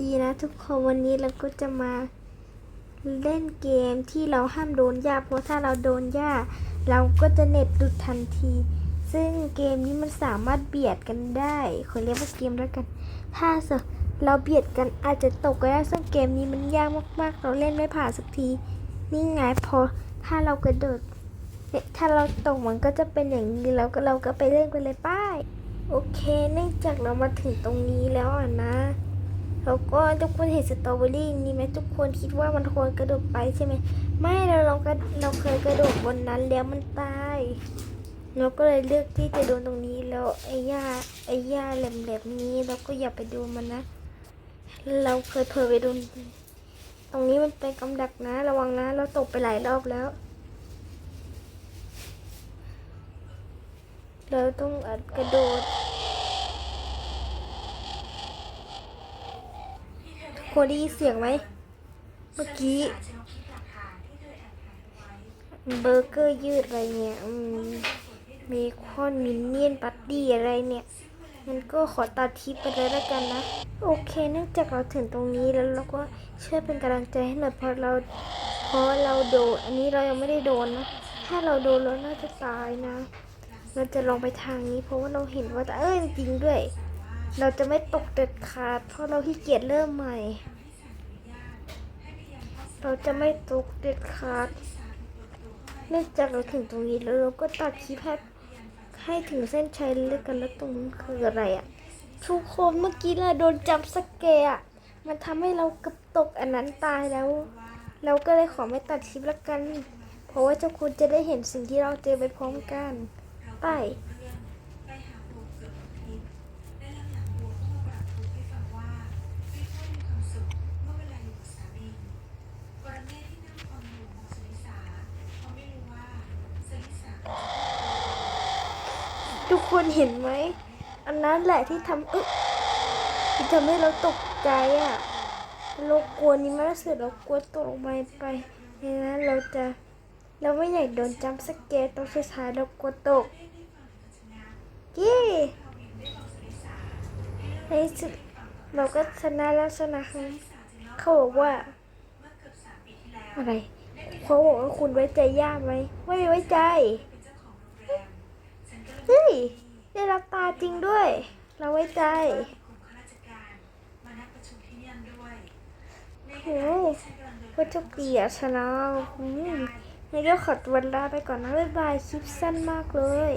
ดีนะทุกคนวันนี้เราก็จะมาเล่นเกมที่เราห้ามโดนหญ้าเพราะถ้าเราโดนหญ้าเราก็จะเน็ตหลุดทันที ซึ่งเกมนี้มันสามารถเบียดกันได้ขอเรียกว่าเกมแล้วกัน ถ้าเราเบียดกันอาจจะตกก็ได้ซึ่งเกมนี้มันยากมากๆ เราเล่นไม่ผ่านสักทีนี่ไงพอถ้าเรากระโดดเนตถ้าเราตกมันก็จะเป็นอย่างนี้แล้วก็เราก็ไปเล่นไปเลยป้ายโอเคเนื่องจากเรามาถึงตรงนี้แล้วอะนะ แล้วก็ทุกคนเห็นสตรอเบอรี่นี่ไหมทุกคนคิดว่ามันควรกระโดดไปใช่ไหมไม่เราเราก็เราเคยกระโดดบนนั้นแล้วมันตายเราก็เลยเลือกที่จะโดนตรงนี้แล้วไอ้หญ้าไอ้หญ้าแหลมๆนี้เราก็อย่าไปดนมันนะ เราเคยเผลอไปโดนตรงนี้มันเป็นกำดักนะ ระวังนะ เราตกไปหลายรอบแล้ว เราต้องอัดกระโดด ทุกคได้ยินเสียงไหม เมื่อกี้ เบอร์เกอร์ยืดอะไรเนี่ยอืมเบคอนมินเนี่ยนปัตตี้อะไรเนี่ยมันก็ขอตัดทิปไปเลยแล้วกันนะ โอเค เนื่องจากเราถึงตรงนี้แล้วเราก็ช่วยเป็นกำลังใจให้หน่อยเพราะเราเพราะเราโดน อันนี้เรายังไม่ได้โดนนะ ถ้าเราโดนเราน่าจะตายนะ เราจะลองไปทางนี้เพราะว่าเราเห็นว่าเอ้ยจริงด้วย เราจะไม่ตกเด็ดขาด เพราะเราขี้เกียจเริ่มใหม่ เราจะไม่ตกเด็ดขาด เนื่องจากเราถึงตรงนี้แล้วเราก็ตัดคลิปให้ให้ถึงเส้นชัยเลยกันแล้วตรงนั้นคืออะไรอะ่ะทุกคนเมื่อกี้เราโดนจับสเกร์อะมันทำให้เรากับตกอันนั้นตายแล้ว เราก็เลยขอไม่ตัดคลิปละกัน เพราะว่าเจ้าคุณจะได้เห็นสิ่งที่เราเจอไปพร้อมกัน ไป ทุกคนเห็นไหม อันนั้นแหละที่ทำอึ๊ที่ทำให้เราตกใจอะ่ะเรากลัวนี่มากสุดเรากลัวตกลงไปไปดังนั้นเราจะเราไม่อยากโดนจัมสแกร์ตอนสุดท้ายเรากลัวตกเย้ในสุดเราก็ชนะแล้วชนะครับเขาบอกว่า อะไรเขาบอกว่าคุณไว้ใจยากไหมไม่ไว้ใจ เฮ้ย ได้รับตาจริงด้วย เราไว้ใจโอ้ว่าโชคดีอะชนะอืมงั้นก็ขอตัวลาไปก่อนนะ บ๊ายบาย คลิปสั้นมากเลย